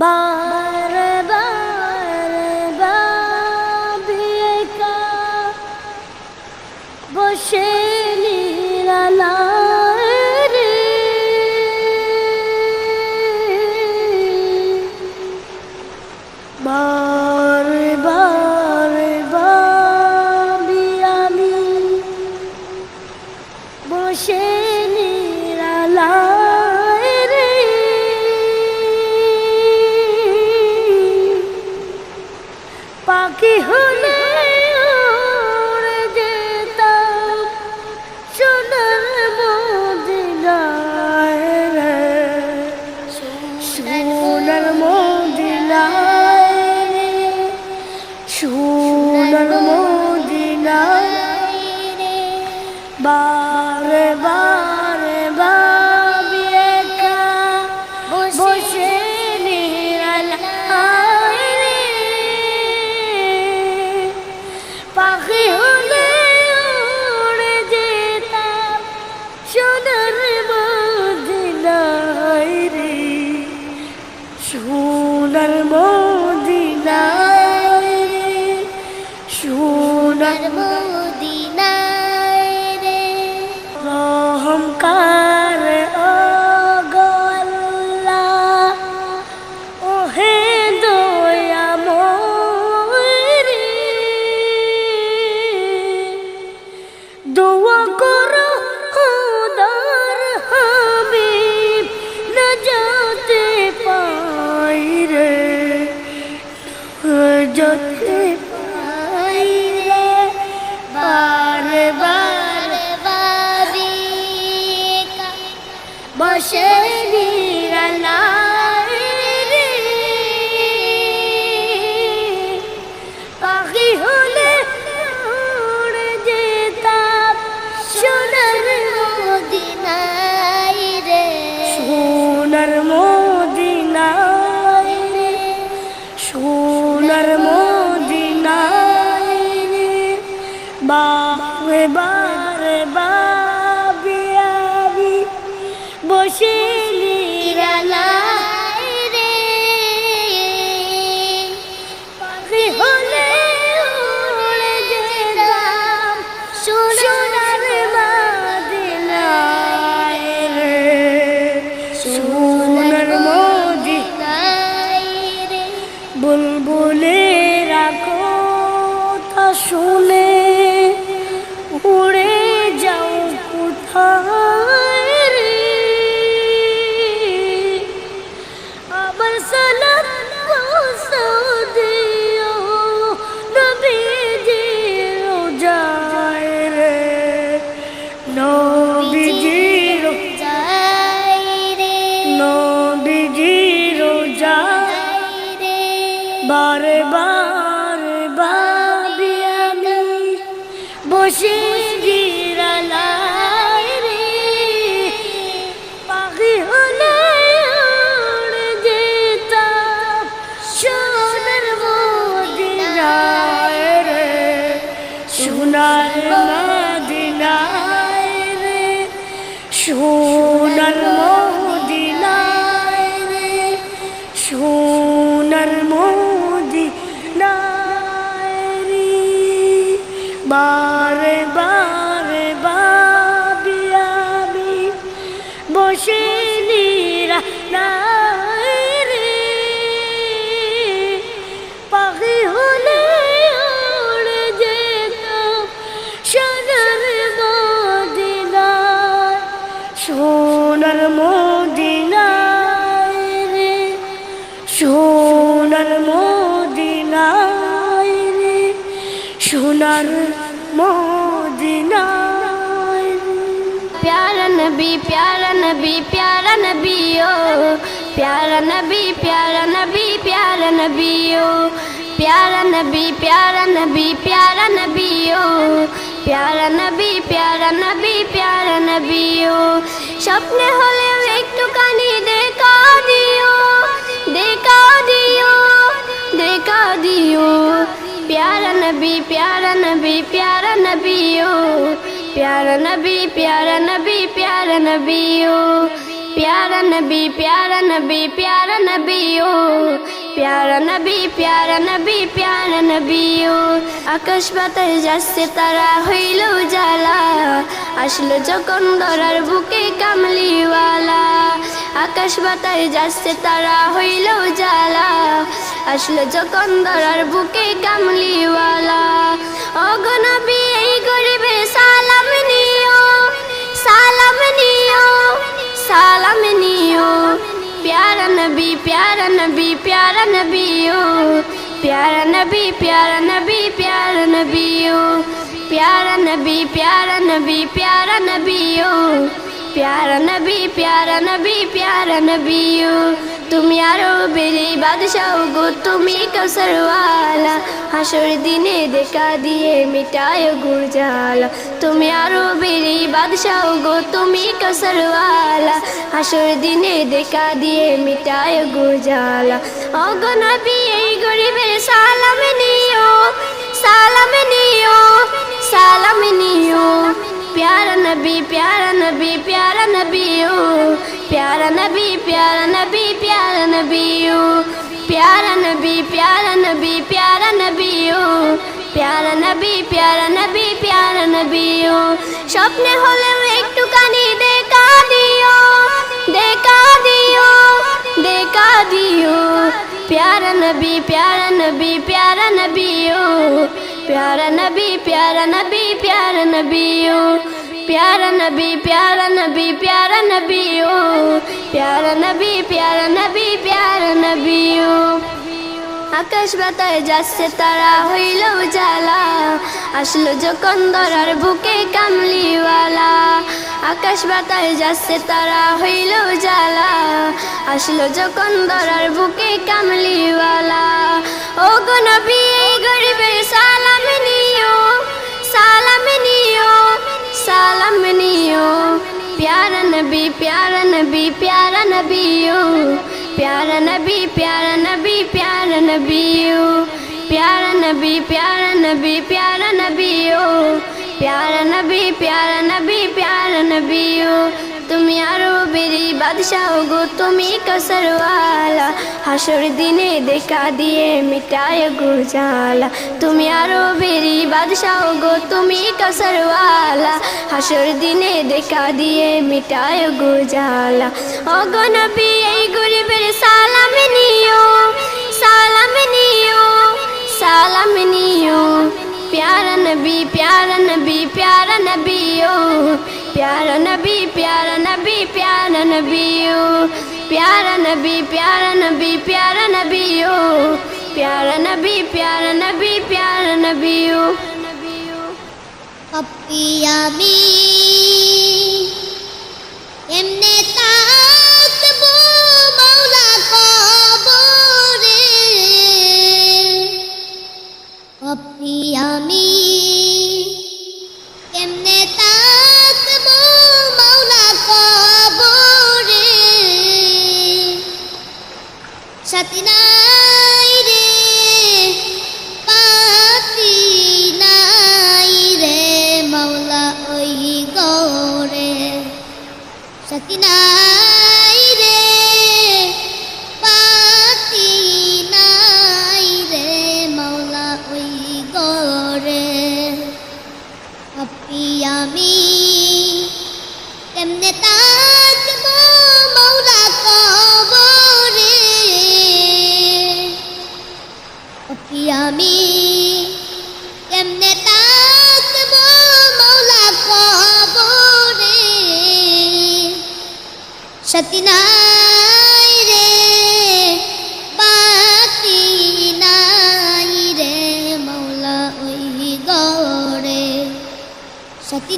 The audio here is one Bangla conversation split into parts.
বারবার বাবিকা বসে সোনার মন پیارا نبی پیارا نبی او پیارا نبی پیارا نبی پیارا نبی او پیارا نبی پیارا نبی پیارا نبی پیارا نبی پیارا نبی پیارا نبی سپنے স্বপ্ন ایک একটুখানি দেখা দিও দেখা দিও দেখা দিও پیارا نبی پیارا نبی پیارا نبی प्यारा नबी प्यारा नबी प्यारा नबी ओ प्यारा नबी प्यारा नबी प्यारा नबी ओ प्यारा नबी प्यारा नबी प्यारा नबी ओ আকাশ বাতাস যাচ্ছে, তারা হইল জ্বালা। আসলো যখন দরার বুকে কামলিওয়ালা। আকাশ বাতায় যাচ্ছে, তারা হইল জ্বালা। আসলো যখন দরার বুকে কামলিওয়ালা। অগনবী গরিবের সালাম নিও সালাম নিও সালাম নিও प्यारा नबी प्यारा नबी प्यारा नबी ओ प्यारा नबी प्यारा नबी प्यारा नबी ओ प्यारा नबी प्यारा नबी प्यारा नबी ओ प्यारा नबी प्यारा नबी प्यारा नबी ओ তুমি আরও বেরি বাদশাও গো, তুমি কৌসরওয়ালা হাসর দিনে দেখা দিয়ে মিটায় গুজালা তুমি আরও বেরি বাদশাও গো, তুমি কৌসরওয়ালা হাসর দিনে দেখা দিয়ে মিটায় গুরজালা অগনবী এই গরিবের সালাম নিও সালাম নিও সালাম নিও। প্যার নবী প্যার নবী প্যার নবী, ও। প্যার নবী প্যার নবী प्यारा नबी ओ प्यारा नबी प्यारा नबी प्यारा नबी ओ प्यारा नबी प्यारा नबी प्यारा नबी ओ স্বপ্নে হলেও একটুখানি দেখা দিও দেখা দিও দেখা দিও प्यारा नबी प्यारा नबी प्यारा नबी ओ प्यारा नबी प्यारा नबी प्यारा नबी ओ प्यारा नबी प्यारा नबी प्यारा नबी ओ प्यारा नबी प्यारा नबी प्यारा नबी ओ আকাশ বাতায় যাচ্ছে তারা হইল জ্বালা আসলো যখন ধরার বুকে কামলিওয়ালা আকাশ বাতায় যাচ্ছে তারা হইল জ্বালা আসলো যখন ধরার বুকে কামলিওয়ালা ও গো নবী এই গরিবের সালাম নিও সালাম নিও سالم نیو پیارا نبی پیارا نبی پیارا نبیو پیارا نبی پیارا نبی پیارا نبیو پیارا نبی پیارا نبی پیارا نبیو پیارا نبی پیارا نبی پیارا نبیو তুমি আরো বেরি বাদশাহ গো তুমি কসরওয়ালা হাসর দিনে দেখা দিয়ে মিটায় গুজালা তুমি আরো বেরি বাদশাহ গো তুমি কসরওয়ালা হাসর দিনে দেখা দিয়ে মিটায় গুজালা অগনবী এই গরিবের সালাম নিও সালাম নিও সালাম নিও प्यारा नबी प्यारा नबी प्यारा नबी ओ प्यारा नबी प्यारा नबी प्यारा नबी ओ प्यारा नबी प्यारा नबी प्यारा नबी ओ प्यारा नबी प्यारा नबी प्यारा नबी ओ পাপ্পি আমি এমনে তাকবো মাওলা কবরে পাপ্পি আপি আমি। কেমনে তাকবো মাওলা কবরে। সতী রে বাতি নাই রে মাওলা ওই গরে সতী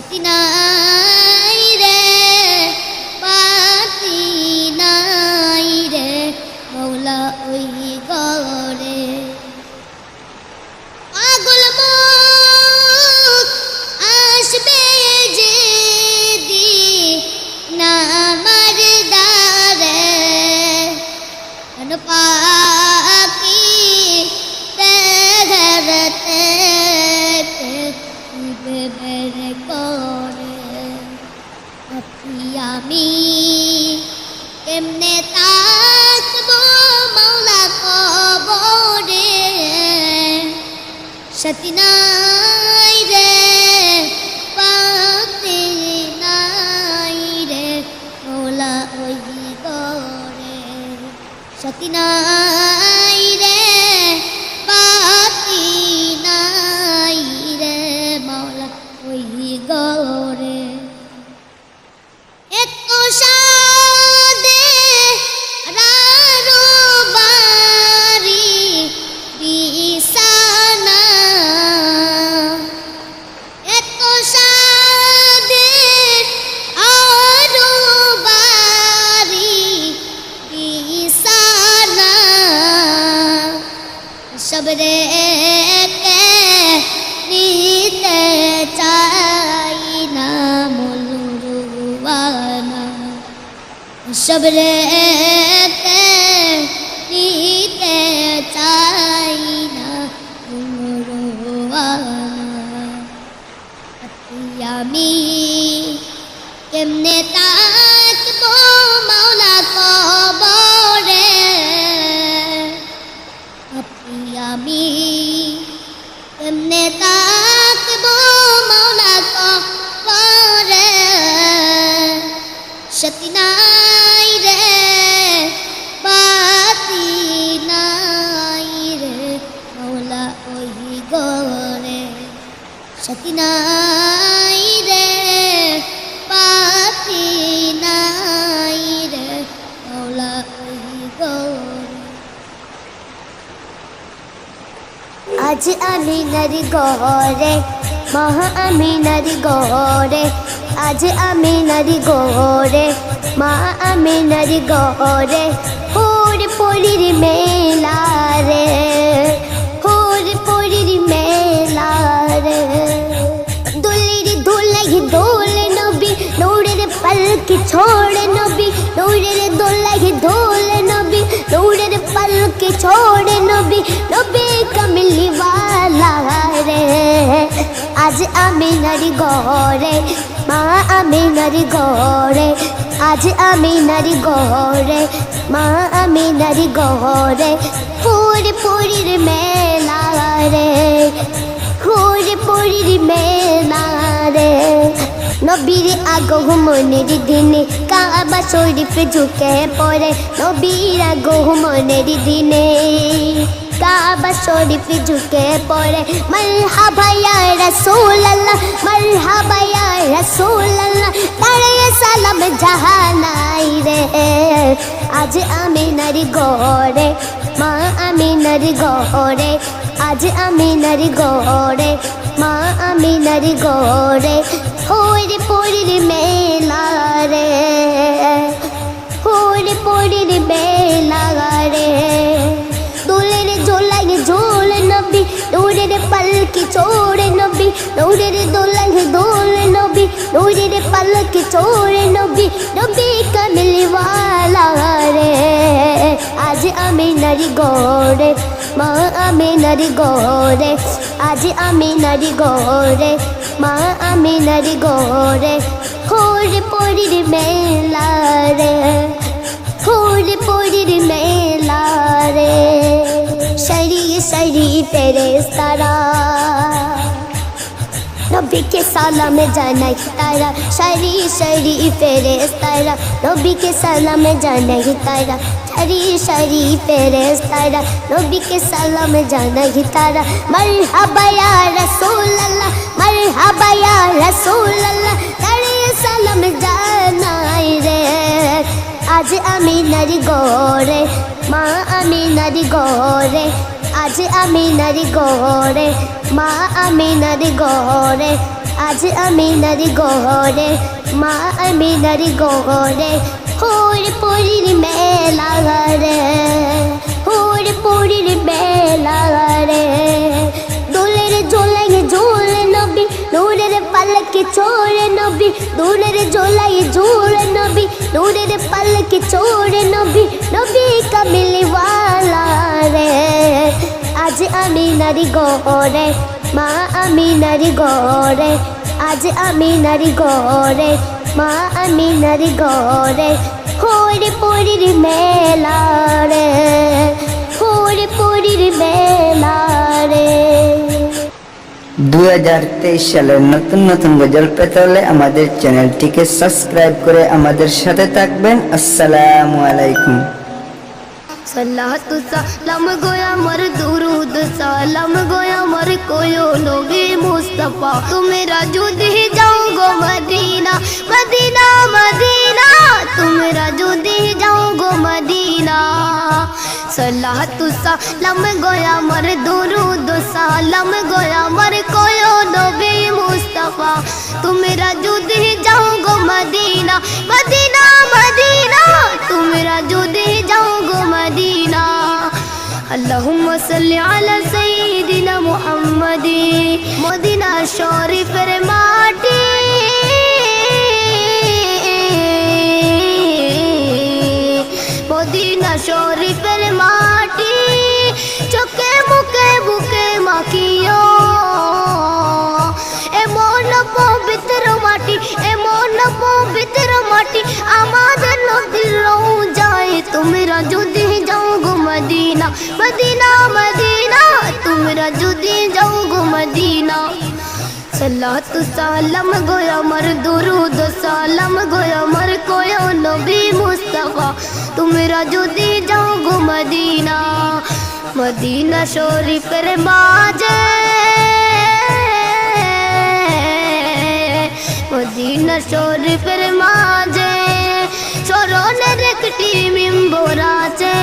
সাথী সতী নাই রে পাতে নাই রে মোলা ওই গরে সতী নাই sabre গরে সতী নাই রে পাতি নাই রে গরে আজ আমি নারী গরে মহা আমি নারী গরে আজ আমি নারী গরে মা আমি নারী গরে হোর পরির মেলা রে। পালকি ছোড় নবী? নৌড়ের দোলাই দোল নবী। নৌড়ের পালকি ছোড় নবী। নবী কমলি वाला রে। আজ আমি নারী গরে মা আমি নারী গরে আজ আমি নারী গরে মা আমি নারী গরে পুর পুরীর মেলা রে। পুর পুরীর মেলা রে। নবীর আগমনের দিনে কাবা শরীফ ঝুঁকে পড়ে নবীর আগমনের দিনে কাবা শরীফ ঝুঁকে পড়ে মারহাবা ইয়া রাসূলুল্লাহ মারহাবা ইয়া রাসূলুল্লাহ তারে সালাম জাহানাই রে আজ আমি নারী গড়ে মা আমি নারী গড়ে আজ আমি নারী গড়ে মা আমি নারী গড়ে হোরে পরির মেলা রে। হোরে পরির মেলা রে। দোলের জোলাই ঝোল নবী দৌড়ের পালকি চোরে নবী দৌড়ের দোলাই দোল নবী দৌড়ের পালকি চোরে নবী নবী কামলিওয়ালা রে। আজ আমি নারী গড়ে, মা আমি নারী গড়ে, আজ আমি নারী গড়ে। মা আমি নারী গড়ে হোর পরির মেলা রে। হোর পরির মেলা রে। সারিয়ে সারি ফেরেস্তারা নবীকে সালামে জানাই তারা সারি সারি ফেরেস্তারা নবীকে সালামে জানাই তারা সারি সারি ফেরেস্তারা নবীকে সালামে জানাই তারা মারহাবা ইয়া রাসূলুল্লাহ মারহাবা ইয়া রাসূলুল্লাহ দাঁড়িয়ে সালাম জানাই রে আজ আমি নারী গড়ে মা আমি নারী গড়ে আজ আমি নারী গড়ে মা আমি নারী গড়ে আজ আমি নারী গড়ে মা আমি নারী গড়ে হোর পুরীর মেলা রে হোর পুরীর মেলা রে দোলের ঝোলাই ঝোলে নবী, নূরের পালকে চোরে নবী নূরের ঝোলাই ঝোলে নবী, নূরের পালকে চোরে নবী নবী কামিলি ওয়ালা রে। আজ আমি নারী গড়ে মা আমি নারী গড়ে, আজ আমি নারী গড়ে, মা আমি নারী গড়ে হোরে পুরীর মেলা রে হোরে পুরীর মেলা রে। দু হাজার তেইশ সালের নতুন নতুন গজল পেতে হলে আমাদের চ্যানেলটিকে সাবস্ক্রাইব করে আমাদের সাথে থাকবেন। আসসালামু আলাইকুম। سلاحت سلام گویا مر درود سلام گویا مر کویو لوگے مصطفیٰ تو میرا جود ہی جاؤں گو مدینہ مدینہ مدینہ تو میرا جود ہی جاؤں گو مدینہ سلاحت سلام گویا مر درود سلام گویا مر کویو لوگے مصطفیٰ تو میرا جود ہی جاؤں گو مدینہ مدینہ مدینہ تو میرا جو دے جاؤ گو مدینہ۔ اللہم صلی علی سیدنا محمد۔ مدینہ شوری فرماٹی مدینہ شور فرماٹی چکے مکے بکے مکیوں۔ মদিনা মদিনা তোমরা যদি যাও গো মদিনা সলাত সালাম গো আমার দুরুদ সালাম গো আমার কোয় নবী মুস্তফা তোমরা যদি যাও গো মদিনা মদিনা শরীফের মাঝে মদিনা শরীফের মাঝে চরণের একটি মিম্বর আছে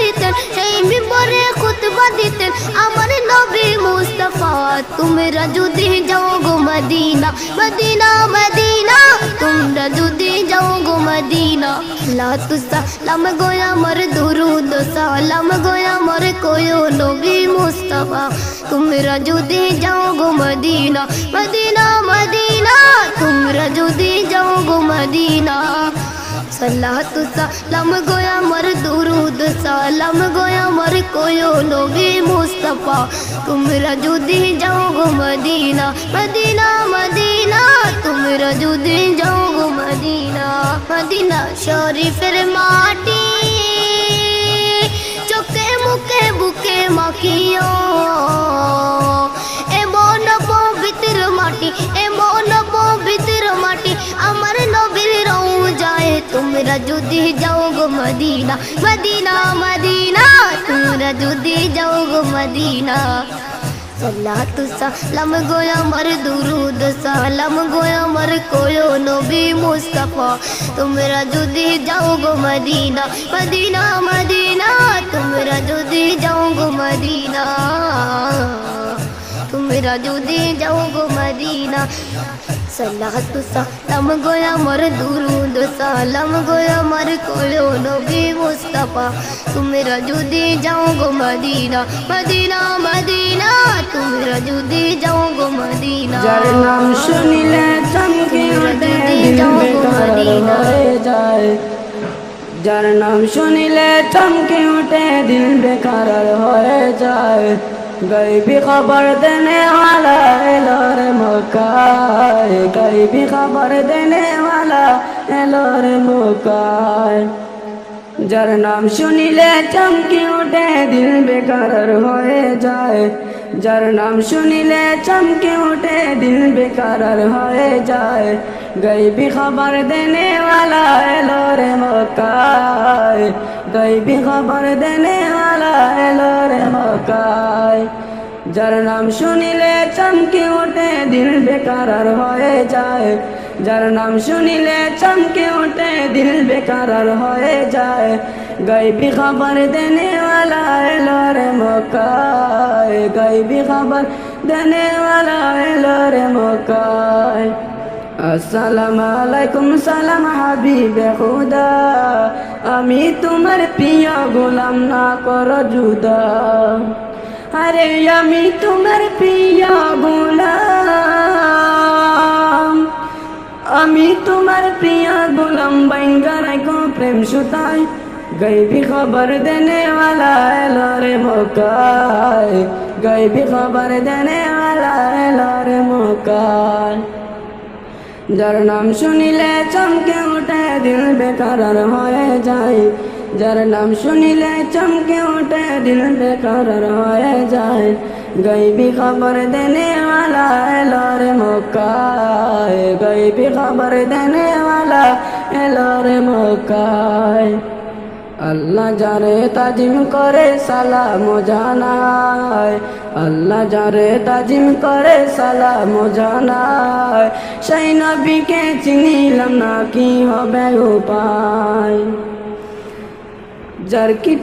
দিতেন, সেই মিম্বরে খুতবা দিতেন। আমার নবী মুস্তাফা, তোমরা যদি যাও গো মদিনা মদিনা মদিনা, তোমরা যদি যাও গো মদিনা। সালাম গোয়া মর দুরুদ, সালাম গোয়া মর কোয়ো নবী মুস্তাফা। তোমরা যদি যাও গো মদিনা মদিনা মদিনা, তোমরা যদি যাও গো মদিনা। سلات سلام گویا مر درود سلام گویا مر کویو نوبی مصطفیٰ تم رجو دی جاؤ گو مدینہ مدینہ مدینہ تم رجو دی جاؤ گو مدینہ مدینہ شریف ماٹی چکے مکے بکے مکیوں তোমরা যদি যাও গো মদিনা মদিনা মদিনা তোমরা যদি যাও গো মদিনা। সলাতু সালাম গোয়া মর দুরুদ, সালাম গোয়া মর কোয়ো নবী মুস্তফা। তোমরা যদি যাও গো মদিনা মদিনা মদিনা, তোমরা যদি যাও গো মদিনা। তোমরা যদি যাও গো মদিনা সালাতু সালাম গো আমার দুরুদ সালাম গো আমার কোলো নবী মুস্তাফা তোমরা যদি যাও গো মদিনা মদিনা মদিনা তোমরা যদি যাও গো মদিনা যার নাম শুনিলে চমকে ওঠে যাও গো মদিনা যায় যার নাম শুনিলে চমকে উঠে দিল বেকার হয়ে যায় গাইবি খবর দেনে এলোর মকায়। গাইবি খবর দেনে এলোর মকায়। যার নাম শুনিলে চমকি উঠে, দিল বেকার হয়ে যায়। যার নাম শুনিলে চমকি উঠে, দিল বেকার হয়ে যায়। গাইবি খবর দেনে এলোর মকায়। গাইবি খবর দেনে আলা এলো রে মকায় যার নাম শুনিলে চমকে ওঠে, দিল বেকার হয়ে যায়। যার নাম শুনিলে চমকে ওঠে, দিল বেকার হয়ে যায়। গাই খবর দেনে আলা এলো রে মকায় গাই খবর দেনে আলা এলো রে মকায় আসসালাম আলাইকুম, সালাম হাবিবে খুদা আমি তোমার প্রিয় গোলাম না কর জুদা। আরে আমি তোমার প্রিয় গোলাম। আমি তোমার প্রিয় গোলাম বাঙ্গার কো প্রেম সুতায় গাইবি খবর দেনে ওয়ালা এলো রে মোকায় গাইবি খবর দেনে ওয়ালা এলো রে মোকায় যার নাম শুনিলে চমকে ওঠে দিল বেকার হয়ে যায় যার নাম শুনিলে চমকে ওঠে দিল বেকার হয়ে যায় গাইবি খবর দেনে वाला এলো রে মক্কায় গাইবি খবর দেনে वाला এলো রে মক্কায় আল্লাহ যারে তাজিম করে সালাম জানায়। আল্লাহ যারে তাজিম করে সালাম জানায়। সেই নবীকে চিনিলাম না কি হবে উপায়। যার কি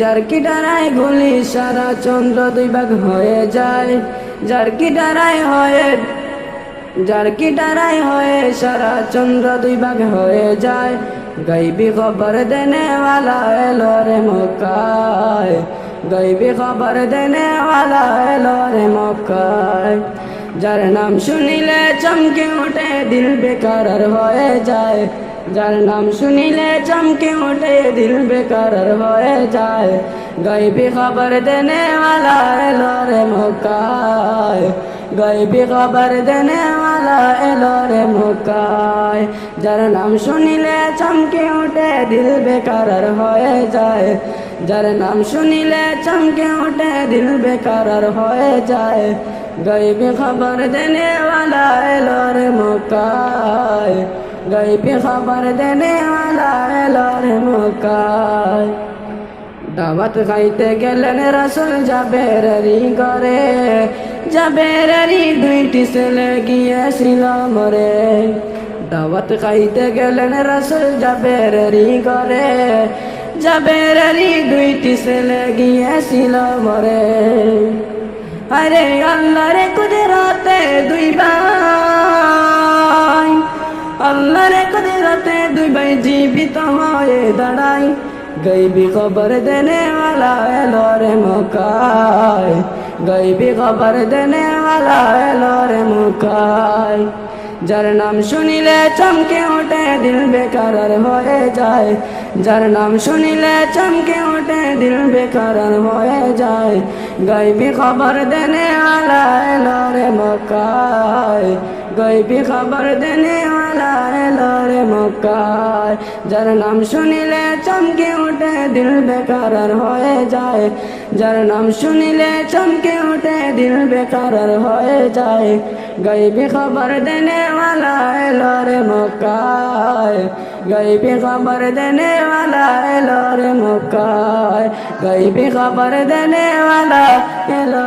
যার কি ডারায় গুলি সারা চন্দ্র দুই ভাগ হয়ে যায়। যার কি ডারায় হয়ে যার কি ডারাই হয়ে সারা চন্দ্র দুই ভাগ হয়ে যায়। গাইবি খবর দেনে ওয়ালা এলো রে মক্কায়। গাইবি খবর দেনে ওয়ালা এলো রে মক্কায়। যার নাম শুনিলে চমকে ওঠে, দিল বেকার হয়ে যায়। যার নাম শুনিলে চমকে ওঠে, দিল বেকার হয়ে যায়। গাইবি খবর দেনে ওয়ালা এলো রে মক্কায়। গাইবি খবর দেনে মালা এলো রে মুকায় যার নাম শুনিলে চমকে উঠে দিল বেকার হয়ে যায়। যার নাম শুনিলে চমকে উঠে দিল বেকার হয়ে যায়। গাইবি খবর দেনে মালা এলো রে মুকায় গাইবি খবর দেনে মালা এলো রে মুকায় দাওয়াত খাইতে গেলেন রসুল জাবেরি করে জাবেরি দুইটি ছেলে গিয়েছিল মরে। দাওয়াত খাইতে গেলেন রসুল জাবেরি করে জাবেরি দুইটি ছেলে গিয়েছিল মরে। আরে আল্লাহর কুদরতে দুই ভাই। আল্লাহর কুদরতে দুই ভাই জীবিত হয়ে দাঁড়াই گئی بھی خبر دینے والا ہے لور مکائے گئی بھی خبر دینے والا ہے لور مکائے جر نام سنی لے چمکے اٹھے، دل بے قرار ہوئے جائے۔ جر نام سنی لے چمکے اٹھے، دل بے قرار ہوئے جائے۔ گئی بھی خبر دینے والا ہے لور مکائے گئی بھی خبر دینے والا वाला এলো রে মক্কায় যার নাম শুনিলে চমকে ওঠে দিল বেকার হয়ে যায় যার নাম শুনিলে চমকে ওঠে দিল বেকার হয়ে যায় গাইবি খবর দেনে वाला এলো রে মক্কায় গাইবি খবর দেনে वाला এলো রে মক্কায় গাইবি খবর দেনে वाला এলো